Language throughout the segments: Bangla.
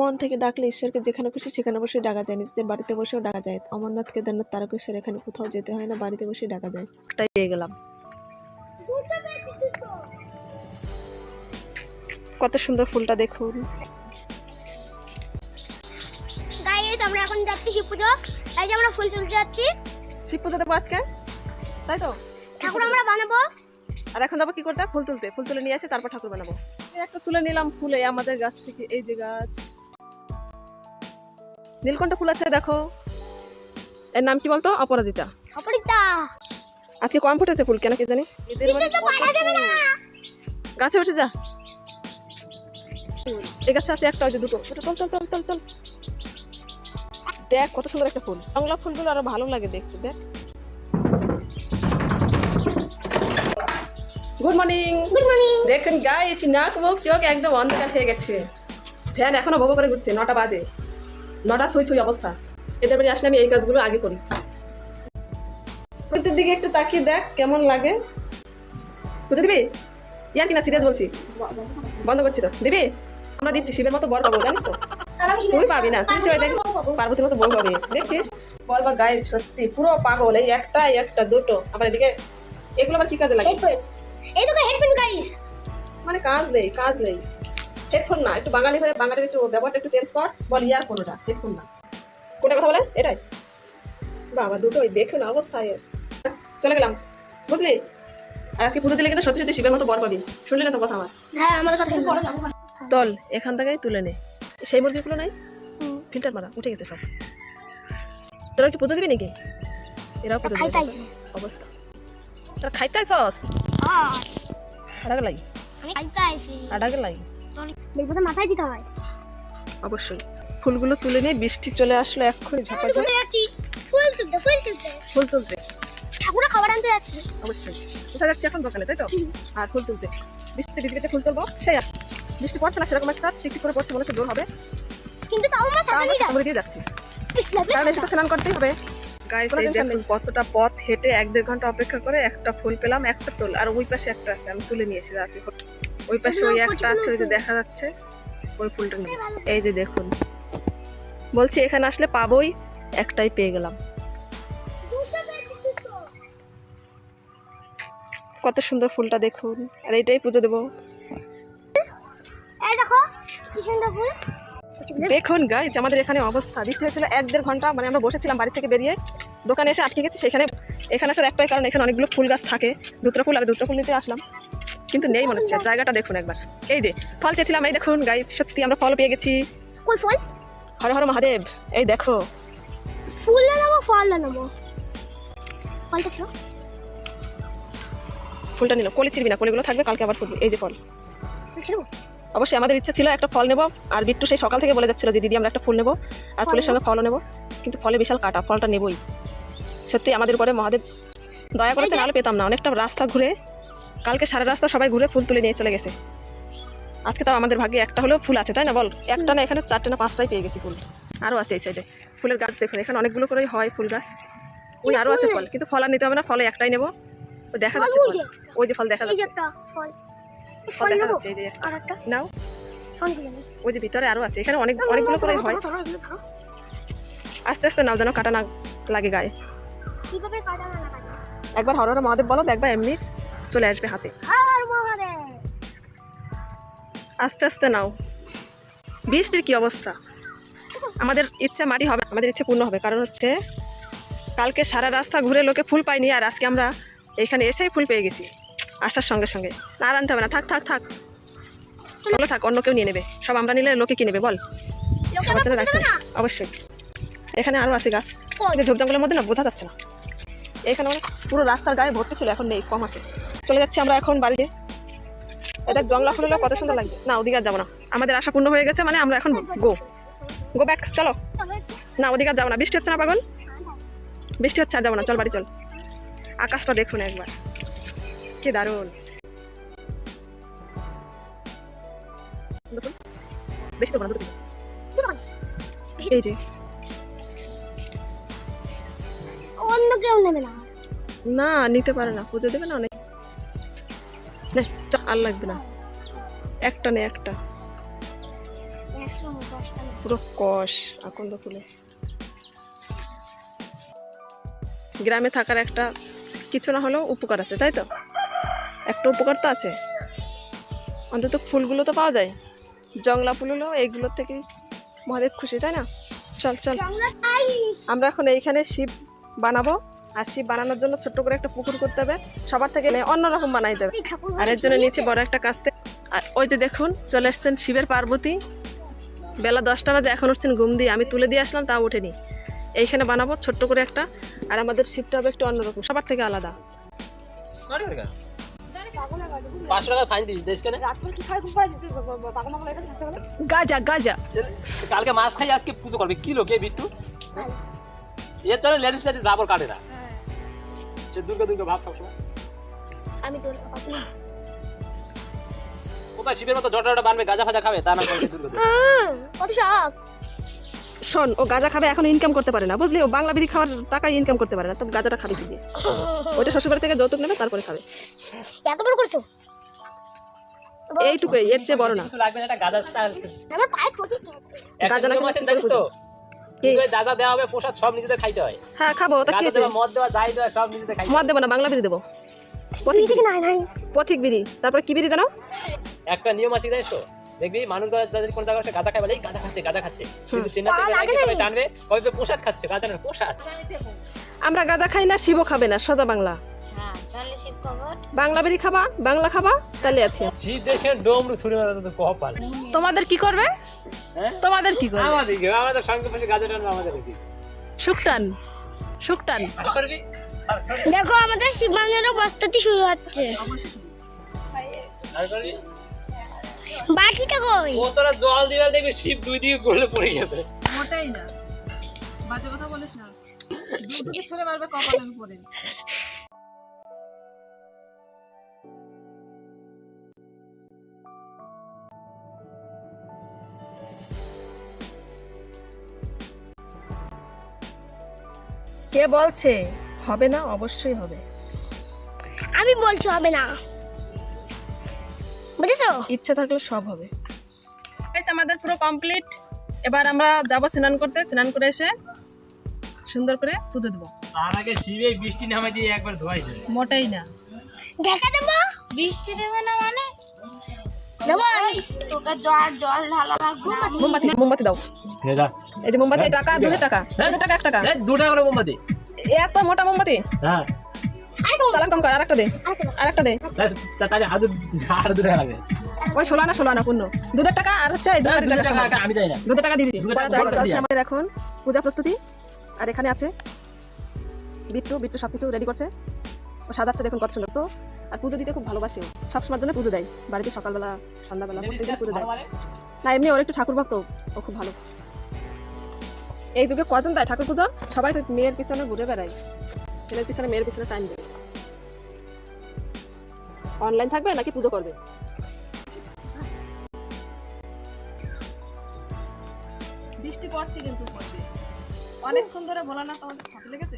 মন থেকে ডাকলে ঈশ্বরকে যেখানে খুশি সেখানে বসে ডাকা যায়। নিজেদের বাড়িতে বসেও ডাকা যায়। অমরনাথ কেদারনাথ তারকেশ্বর এখানে কোথাও যেতে হয় না বাড়িতে বসে ডাকা যায়। একটাই পেয়ে গেলাম। কত সুন্দর ফুলটা দেখুন। গাইস আমরা এখন যাচ্ছি শিব পুজো। তাই যে আমরা ফুল তুলতে যাচ্ছি। শিব পুজো দেবো আজকে? তাই তো? ঠাকুর আমরা বানাবো। আর এখন যাব কি করতে? ফুল তুলতে। ফুল তুলে নিয়ে আসে তারপর ঠাকুর বানাবো। একটা তুলে নিলাম ফুলে আমাদের গাছ থেকে এই যে গাছ। নীলকণ্ঠ ফুল আছে দেখো। এর নাম কি বলতো? অপরাজিতা। অপরিতা আজকে কম ফুটেছে ফুল কেন কি জানি গাছে উঠে যা। এই গাছে আছে একটা যে দুটো। ওটা তল তল তল তল তল। দেখ কত সুন্দর একটা ফুল। বাংলা ফুলগুলো আরও ভালো লাগে দেখতে দেখ। গুড মর্নিং গুড মর্নিং দেখুন গাইছি নাক মুখ চোখ একদম অন্ধকার হয়ে গেছে। ফ্যান এখনও ববো করে ঘুরছে নটা বাজে। নটা ছুঁই ছুঁই অবস্থা। এদের বাড়ি আসলে আমি এই কাজগুলো আগে করি। প্রত্যেক দিকে একটু তাকিয়ে দেখ কেমন লাগে। বুঝে দিবি? ইয়ার কিনা সিরিয়াস বলছি? বন্ধ করছি তো। দিবি? আমরা দিচ্ছি শিবের মতো বর পাবো জানিস তো? তুই পাবি না তুই সবাই দেখ পার্বতীর মতো বউ পাবি দেখছিস? বল বা গাইজ সত্যি পুরো পাগল এই একটা একটা দুটো। আবার এদিকে এগুলো আবার কি কাজে লাগে? এই দেখো হেডফোন গাইস মানে কাজ নেই কাজ নেই। হেডফোন না একটু বাঙালি হয়ে বাঙালির একটু ব্যবহারটা একটু চেঞ্জ কর বল ইয়ারফোন ওটা হেডফোন না। কোনটা কথা বলে? এটাই। বাবা দুটো ওই দেখুন অবস্থায়। চলে গেলাম। বুঝলি? আর আজকে পুজো দিলে কিন্তু সত্যি সত্যি শিবের মতো বর পাবি। শুনলি না তো কথা আমার? হ্যাঁ আমার কথা পরে যাব। তল এখান থেকেই তুলে নে। সেই মুরগিগুলো নাই? ফিল্টার মারা উঠে গেছে সব। তোরা কি পুজো দিবি নাকি? এরাও পুজো দিবে। অবস্থা। তোরা খাইতে সস আডাগে খাইতাইছি। আডাগে লাই বেলপাতা মাথায় দিতে হয়। অবশ্যই। ফুলগুলো তুলে নিয়ে বৃষ্টি চলে আসলো এক্ষুনি চলে যাচ্ছি? ফুল তুলতে ফুল তুলতে। ফুল তুলতে। ঠাকুরের খাবার আনতে যাচ্ছি। অবশ্যই। কোথায় যাচ্ছি এখন দোকানে তাই তো? আর ফুল তুলতে। বৃষ্টিতে ভিজে গেছে ফুল তুলবো সেই আর বৃষ্টি পড়ছে না সেরকম একটা টিকটিক করে পড়ছে মনে হচ্ছে জোর হবে। কিন্তু তাও ছাতা নিয়ে দিয়ে যাচ্ছি। কারণ এসে তো স্নান করতেই হবে। গাইস এই দেখুন কতটা পথ হেঁটে এক দেড় ঘণ্টা অপেক্ষা করে একটা ফুল পেলাম একটা তোল আর ওই পাশে একটা আছে আমি তুলে নিয়ে এসে রাতে ওই পাশে ওই একটা আছে ওই যে দেখা যাচ্ছে। ওই ফুলটা নেব এই যে দেখুন। বলছি এখানে আসলে পাবোই একটাই পেয়ে গেলাম। কত সুন্দর ফুলটা দেখুন। আর এটাই পুজো দেবো। দেখুন গাইজ আমাদের এখানে অবস্থা। বৃষ্টি হয়েছিল এক দেড় ঘণ্টা মানে আমরা বসেছিলাম বাড়ি থেকে বেরিয়ে। দোকানে এসে আটকে গেছি সেখানে এখানে আসার একটাই কারণ এখানে অনেকগুলো ফুল গাছ থাকে। দুটো ফুল আর দুটো ফুল নিতে আসলাম। কিন্তু নেই মনে হচ্ছে। জায়গাটা দেখুন একবার। এই যে ফল চেয়েছিলাম এই দেখুন গাইজ সত্যি আমরা ফল পেয়ে গেছি। কই ফল? হর হর মহাদেব এই দেখো। ফুল না নেব ফল না নেব? ফলটা ছিল। ফুলটা নিল কলি ছিড়বি না কলিগুলো থাকবে কালকে আবার ফুটবে। এই যে ফল। অবশ্যই আমাদের ইচ্ছা ছিল একটা ফল নেব আর বিট্টু সেই সকাল থেকে বলে যাচ্ছিল যে দিদি আমরা একটা ফুল নেব আর ফুলের সঙ্গে ফলও নেব। কিন্তু ফলে বিশাল কাটা ফলটা নেবই। সত্যি আমাদের উপরে মহাদেব দয়া করেছে নাহলে পেতাম না। অনেকটা রাস্তা ঘুরে কালকে সারা রাস্তা সবাই ঘুরে ফুল তুলে নিয়ে চলে গেছে। আজকে তাও আমাদের ভাগ্যে একটা হলেও ফুল আছে তাই না বল? একটা না এখানে চারটে না পাঁচটাই পেয়ে গেছি ফুল। আরও আছে এই সাইডে ফুলের গাছ দেখুন এখানে অনেকগুলো করেই হয় ফুল গাছ। ওই আরও আছে ফল কিন্তু ফল আর নিতে হবে না ফলে একটাই নেব। ওই দেখা যাচ্ছে ওই ফল। যে। ওই যে ফল দেখা যাচ্ছে। ফল। এই ফল ফল দেখা যাচ্ছে এই যে নাও। ওই যে ভিতরে আরও আছে এখানে অনেক অনেকগুলো করে হয়। আস্তে আস্তে নাও যেন কাটা না লাগে গায়ে? একবার হরহর মহাদেব বলো দেখবা এমনি। চলে আসবে হাতে। আস্তে আস্তে নাও। বৃষ্টির কি অবস্থা? আমাদের ইচ্ছা মাটি হবে আমাদের ইচ্ছে পূর্ণ হবে। কারণ হচ্ছে কালকে সারা রাস্তা ঘুরে লোকে ফুল পাইনি আর আজকে আমরা এখানে এসেই ফুল পেয়ে গেছি আসার সঙ্গে সঙ্গে। না আনতে হবে না। থাক থাক থাক। বলো থাক অন্য কেউ নিয়ে নেবে। সব আমরা নিলে লোকে কি নেবে বল? সবার জন্য রাখতে। অবশ্যই। এখানে আরও আছে গাছ? ঝোপ জঙ্গলের মধ্যে না বোঝা যাচ্ছে না। এখানে পুরো রাস্তার গায়ে ভর্তি ছিল এখন নেই কম আছে। চলে যাচ্ছি আমরা এখন বাড়িতে। এটা জংলা ফুলগুলো কত সুন্দর লাগছে। না ওদিকে যাব না। আমাদের আশা পূর্ণ হয়ে গেছে মানে আমরা এখন গো গো ব্যাক চলো। না ওদিকে যাব না। বৃষ্টি হচ্ছে না পাগল? বৃষ্টি হচ্ছে আর যাব না। চল বাড়ি চল। আকাশটা দেখুন একবার। কি দারুণ। বেশি না এই যে। অন্য কেউ নেবে না। না নিতে পারে না। পুজো দেবে না নে, আর লাগবে না। একটা নে একটা। নেই পুরো কষ আকন্দ ফুলে। গ্রামে থাকার একটা কিছু না হলেও উপকার আছে তাই তো? একটা উপকার তো আছে। অন্তত ফুলগুলো তো পাওয়া যায়। জংলা ফুল হলেও এইগুলোর থেকে মহাদেব খুশি তাই না? চল চল। আমরা এখন এইখানে শিব বানাবো। আর শিব বানানোর জন্য ছোট্ট করে একটা পুকুর করতে হবে সবার থেকে অন্যরকম বানাই দেবে। এই ঠাকুর আর এর জন্য নিচে বড় একটা কাস্তে আর ওই যে দেখুন চলে এসছেন শিবের পার্বতী। বেলা দশটা বাজে এখন উঠছেন ঘুম দিয়ে। আমি তুলে দিয়ে আসলাম তাও ওঠেনি। এইখানে বানাবো ছোট্ট করে একটা। আর আমাদের শিবটা হবে একটু অন্যরকম সবার থেকে আলাদা। গাজা গাজা। কালকে মাছ খাই আজকে পুজো করবে। কে বিট্টু? এর চলে লেডিস লেডিস ভাবর কাটে না। সে দুর্গা দুর্গা ভাব সবসময়। আমি তোর কোথায় শিবের মতো বানবে গাজা ফাজা খাবে? তা না করে দুর্গা দুর্গা। কত শখ শোন ও গাজা খাবে এখন ইনকাম করতে পারে না। বুঝলি ও বাংলা বিধি খাওয়ার টাকা ইনকাম করতে পারে না তো গাজাটা খাবে কি দিয়ে? ওইটা শ্বশুরবাড়ি থেকে যৌতুক নেবে তারপরে খাবে। এত বড় করছ? এইটুকুই এর চেয়ে বড় না। লাগবে একটা গাজা না, তো? যা যা দেওয়া হবে প্রসাদ সব নিজেদের খাইতে হয়। হ্যাঁ খাব তা খেয়েছে মদ দেওয়া যাই দেওয়া সব নিজেদের খাইতে মদ দেবো না বাংলা বিধি দেবো। বিড়ি নাই নাই। পথিক বিড়ি। তারপরে কি বিড়ি জানো? একটা নিয়ম আছে জানিস তো? দেখবি মানুষ যাদের কোনো জায়গায় বসে খায় বলে "এই গাজা খাচ্ছে গাজা খাচ্ছে। কিন্তু চেন্নাই পাওয়া লাগে না সবাই নি। টানবে কবে প্রসাদ খাচ্ছে গাজা না প্রসাদ। আমরা গাজা খাই না শিবও খাবে না সোজা বাংলা। বাংলা বিড়ি খাবা বাংলা খাবা তাহলে আছে। শীত দেশের ডোমরু ছুড়ে মারা তো কপাল। তোমাদের কি করবে? হ্যাঁ তোমাদের কি করবে আমাদের কি? আমাদের সঙ্গে বসে গাজা টানবে আমাদের কি? শুকটান শুকটান? দেখো আমাদের শিবমানেরও বস্তাতি শুরু হচ্ছে। বাকিটা কই? ও তোরা জল দিবার দেখবি শিব দুই দিকে গলে পড়ে গেছে। মোটেই না। বাজে কথা বলিস না। দুধকে ছেড়ে মারবে কপালের উপরে কে বলছে? হবে না অবশ্যই হবে। আমি বলছি হবে না। বুঝেছ? ইচ্ছা থাকলে সব হবে। আমাদের পুরো কমপ্লিট এবার আমরা যাব স্নান করতে। স্নান করে এসে সুন্দর করে পুজো দেবো। তার আগে শিবে বৃষ্টি নামে দিয়ে একবার ধোয়াই দেবে। মোটেই না। দেখা দেবো? বৃষ্টি দেবে না মানে? মোমবাতি মোমবাতি দাও। ভেজা এই যে মোমবাতি টাকা দুধের টাকা দুধের টাকা এক টাকা। দু টাকা করে মোমবাতি। এত মোটা মোমবাতি? হ্যাঁ। চালান কম কর আরেকটা দে আরেকটা দে। আর আর দু টাকা লাগবে। ওই ষোলো আনা ষোলো আনা পূর্ণ। দুধের টাকা আর হচ্ছে দুধের টাকা আমি না। দুধের টাকা দিয়ে দিচ্ছি। আমাদের এখন পূজা প্রস্তুতি। আর এখানে আছে বিট্টু বিট্টু সব কিছু রেডি করছে। ও সাজাচ্ছে দেখুন কত সুন্দর। তো আর পুজো দিতে খুব ভালোবাসে ও। সব সময়ের জন্য পুজো দেয়। বাড়িতে সকালবেলা সন্ধ্যাবেলা প্রত্যেকদিন পুজো দেয়। না এমনি ওর একটু ঠাকুর ভক্ত ও খুব ভালো। এই যুগে কজন দেয় ঠাকুর পুজো সবাই তো মেয়ের পিছনে ঘুরে বেড়ায়। ছেলের পিছনে মেয়ের পিছনে টাইম দেয়। অনলাইন থাকবে নাকি পুজো করবে? বৃষ্টি পড়ছে কিন্তু অনেকক্ষণ ধরে বলা না তোমাদের হাতে লেগেছে?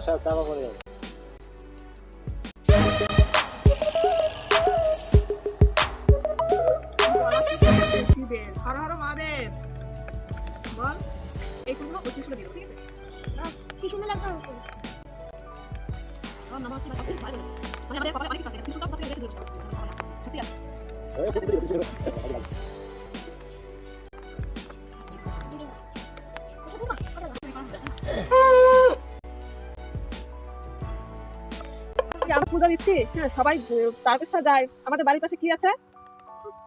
সব চাপা পড়ে যাবে ঠিক কি সুন্দর আমাকে আমার নাম আছে আছে আমরা পূজা দিচ্ছি। হ্যাঁ সবাই তারকেশ্বর যায়। আমাদের বাড়ির পাশে কি আছে?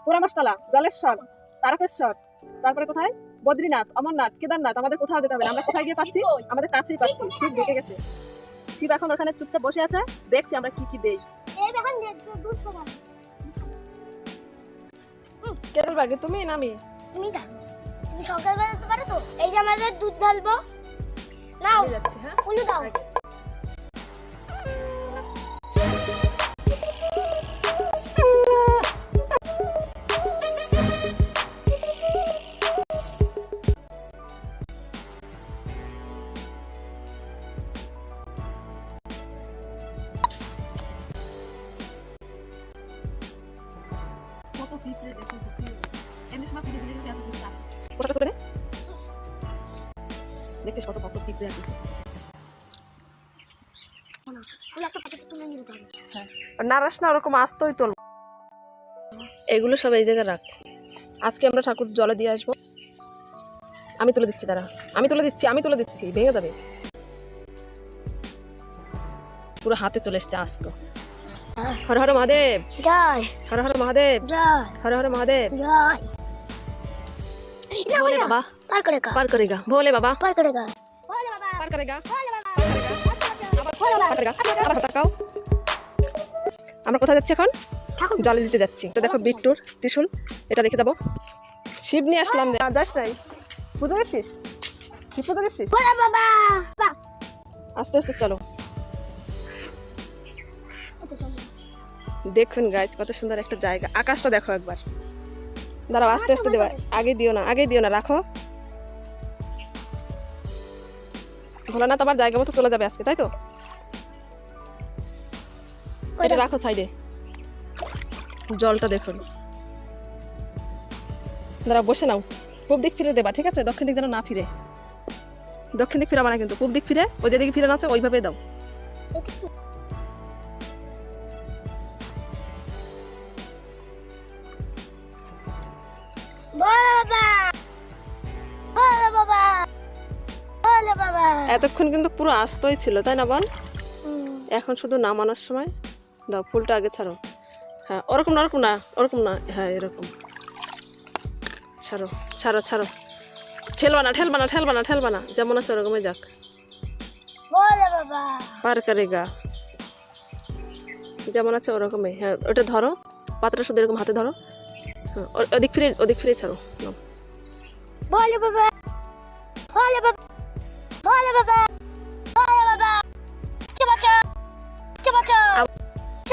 পোড়ামাসতলা জলেশ্বর তারকেশ্বর। তারপরে কোথায়? বদ্রীনাথ অমরনাথ কেদারনাথ। আমাদের কোথাও যেতে হবে আমরা কোথায় গিয়ে পাচ্ছি? আমাদের কাছেই পাচ্ছি। শিব ঢুকে গেছে। শিব এখন ওখানে চুপচাপ বসে আছে। দেখছি আমরা কি কি দেই। কেরল বাগে তুমি না আমি? তুমি দেখো তুমি সকাল বেলাতে পারো তো? এই যে আমাদের দুধ ঢালবো। নাও। যাচ্ছি হ্যাঁ? দাও। নারাস না ওরকম আসতেই তোল। এগুলো সব এই জায়গায় রাখ। আজকে আমরা ঠাকুর জলে দিয়ে আসব। আমি তুলে দিচ্ছি দাঁড়া। আমি তুলে দিচ্ছি আমি তুলে দিচ্ছি। ভেঙে যাবে। পুরো হাতে চলে এসছে আসতো। হর হর মহাদেব। জয়। হর হর মহাদেব। জয়। হর হর মহাদেব। জয়। ভোলে বলে বাবা। পার করেগা ভোলে বাবা। পার করেগা করেগা আমরা কোথায় যাচ্ছি এখন? জলে দিতে যাচ্ছি। তো দেখো বিট্টুর ত্রিশুল এটা দেখে যাব। শিব নিয়ে আসলাম। যাস নাই। পুজো দেখছিস? শিব পুজো আস্তে আস্তে চলো। দেখুন গাইজ কত সুন্দর একটা জায়গা। আকাশটা দেখো একবার। দাঁড়াও আস্তে আস্তে দেবা আগে দিও না আগে দিও না রাখো। ভোলানাথ তোমার জায়গা মতো চলে যাবে আজকে তাই তো? এটা রাখো সাইডে। জলটা দেখুন। দাঁড়া বসে নাও। পূব দিক ফিরে দেবা ঠিক আছে? দক্ষিণ দিক যেন না ফিরে। দক্ষিণ দিক ফিরাবা না কিন্তু পূব দিক ফিরে ওই যেদিকে ফিরে আছে ওইভাবে দাও। এতক্ষণ কিন্তু পুরো আস্তই ছিল তাই না বল? এখন শুধু নামানোর সময়। দাও ফুলটা আগে ছাড়ো। হ্যাঁ ওরকম না ওরকম না ওরকম না। হ্যাঁ এরকম। ছাড়ো ছাড়ো ছাড়ো। ঠেলবা না ঠেলবা না ঠেলবা না ঠেলবা না। যেমন আছে ওরকমই যাক। পার করেগা। যেমন আছে ওরকমই। হ্যাঁ ওটা ধরো। পাত্রটা শুধু এরকম হাতে ধরো। হ্যাঁ ওদিক ফিরে ওদিক ফিরে ছাড়ো। নাও। বলে বাবা। বলে বাবা। বলে বাবা।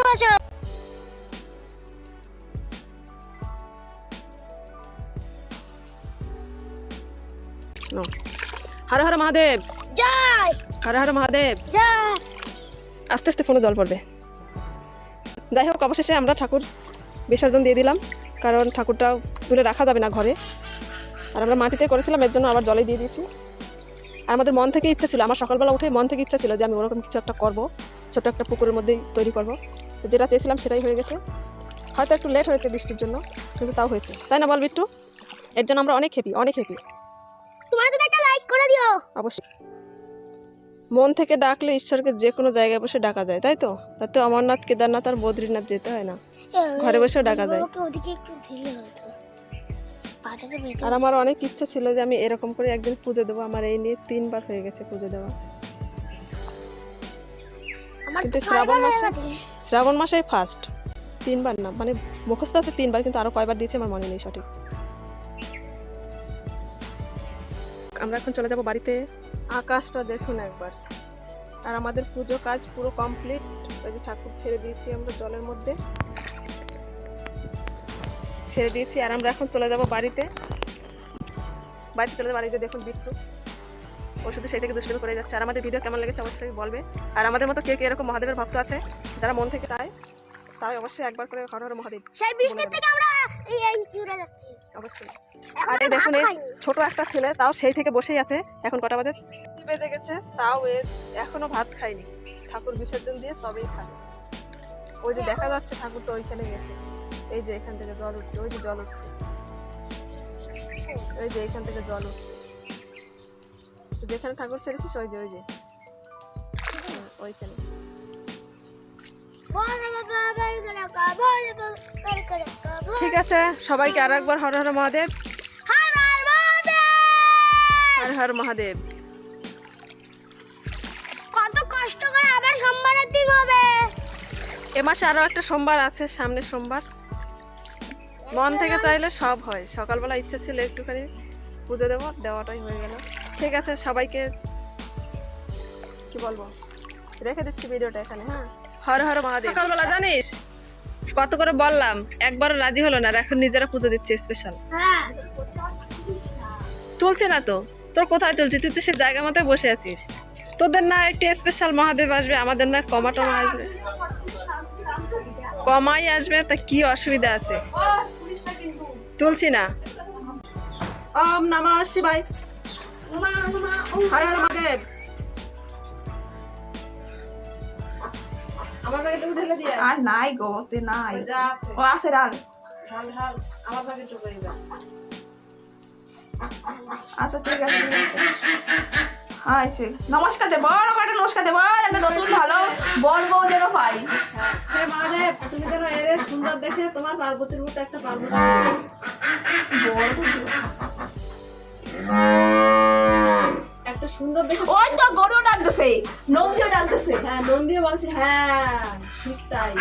চাবাচা হর হর মহাদেব। জয়। হর হর মহাদেব। জয়। আস্তে আস্তে ফোনে জল পড়বে। যাই হোক অবশেষে আমরা ঠাকুর বিসর্জন দিয়ে দিলাম। কারণ ঠাকুরটা তুলে রাখা যাবে না ঘরে। আর আমরা মাটিতে করেছিলাম এর জন্য আবার জলে দিয়ে দিয়েছি। আর আমাদের মন থেকে ইচ্ছা ছিল আমার সকালবেলা উঠে মন থেকে ইচ্ছা ছিল যে আমি ওরকম কিছু একটা করব ছোট একটা পুকুরের মধ্যেই তৈরি করব। যেটা চেয়েছিলাম সেটাই হয়ে গেছে। হয়তো একটু লেট হয়েছে বৃষ্টির জন্য কিন্তু তাও হয়েছে। তাই না বল বিট্টু? এর জন্য আমরা অনেক হ্যাপি অনেক হ্যাপি তোমার একটা লাইক করে দিও। অবশ্যই। মন থেকে ডাকলে ঈশ্বরকে যে কোনো জায়গায় বসে ডাকা যায় তাই তো? তাতে অমরনাথ কেদারনাথ আর বদ্রীনাথ যেতে হয় না। ঘরে বসেও ডাকা যায়। আর আমার অনেক ইচ্ছা ছিল যে আমি এরকম করে একদিন পুজো দেবো। আমার এই নিয়ে তিনবার হয়ে গেছে পুজো দেওয়া। কিন্তু শ্রাবণ মাসে- শ্রাবণ মাসেই ফার্স্ট তিনবার না মানে মুখস্থ আছে তিনবার কিন্তু আরও কয়বার দিয়েছে আমার মনে নেই সঠিক। আমরা এখন চলে যাব বাড়িতে। আকাশটা দেখুন একবার। আর আমাদের পুজো কাজ পুরো কমপ্লিট ওই যে ঠাকুর ছেড়ে দিয়েছি আমরা জলের মধ্যে। ছেড়ে দিয়েছি আর আমরা এখন চলে যাব বাড়িতে। বাড়িতে চলে যাব বাড়িতে দেখুন বিট্টু ও শুধু সেই থেকে দুষ্কৃত করে যাচ্ছে। আর আমাদের ভিডিও কেমন লেগেছে অবশ্যই বলবে। আর আমাদের মতো কে কে এরকম মহাদেবের ভক্ত আছে যারা মন থেকে চায় তাই অবশ্যই একবার করে হর হর মহাদেব সেই বৃষ্টির থেকে আমরা এই এই উড়ে যাচ্ছি। অবশ্যই। আর এই দেখুন এই ছোট একটা ছেলে তাও সেই থেকে বসেই আছে। এখন কটা বাজে? বেজে গেছে তাও এ এখনও ভাত খায়নি। ঠাকুর বিসর্জন দিয়ে তবেই খাবে। ওই যে দেখা যাচ্ছে ঠাকুর তো ওইখানে গেছে। এই যে এখান থেকে জল উঠছে ওই যে জল উঠছে। ওই যে এখান থেকে জল উঠছে। যেখানে ঠাকুর ছেড়েছিস ওই যে ওই যে। ওইখানে। ঠিক আছে সবাইকে আর একবার হর হর মহাদেব। হার হার মহাদেব! হর হর মহাদেব। কত কষ্ট করে আবার সোমবারের দিন হবে। এ মাসে আরও একটা সোমবার আছে সামনের সোমবার। মন থেকে চাইলে সব হয়। সকালবেলা ইচ্ছা ছিল একটুখানি পুজো দেবো দেওয়াটাই হয়ে গেল। ঠিক আছে সবাইকে কি বলব? রেখে দিচ্ছি ভিডিওটা এখানে হ্যাঁ। হর হর মহাদেব। সকালবেলা জানিস? কত করে বললাম একবারও রাজি হলো না এখন নিজেরা পুজো দিচ্ছে স্পেশাল হ্যাঁ। তুলছে না তো? তোর কোথায় তুলছি? তুই তো সে জায়গা মতো বসে আছিস। তোদের না একটু স্পেশাল মহাদেব আসবে আমাদের না কমা টমা আসবে। কমাই আসবে তা কি অসুবিধা আছে? তুলছি না। ওম নমঃ শিবায়। হর হর মহাদেব আমার একটু ঢেলে দিয়ে আর নাই গো তে নাই। যা আছে। ও আছে ডাল ঢাল ঢাল আমার একটু করে দাও আচ্ছা ঠিক আছে হ্যাঁ নমস্কার দে বড় করে নমস্কার দে বড় একটা নতুন ভালো বর বউ যেন পাই। হে মহাদেব তুমি যেন এর সুন্দর দেখে তোমার পার্বতীর মতো একটা পার্বতী। যেন। একটা সুন্দর দেখে। ওই তো গরু ডাকতেছে। নন্দীও ডাকতেছে। হ্যাঁ নন্দীও বলছে হ্যাঁ ঠিক তাই।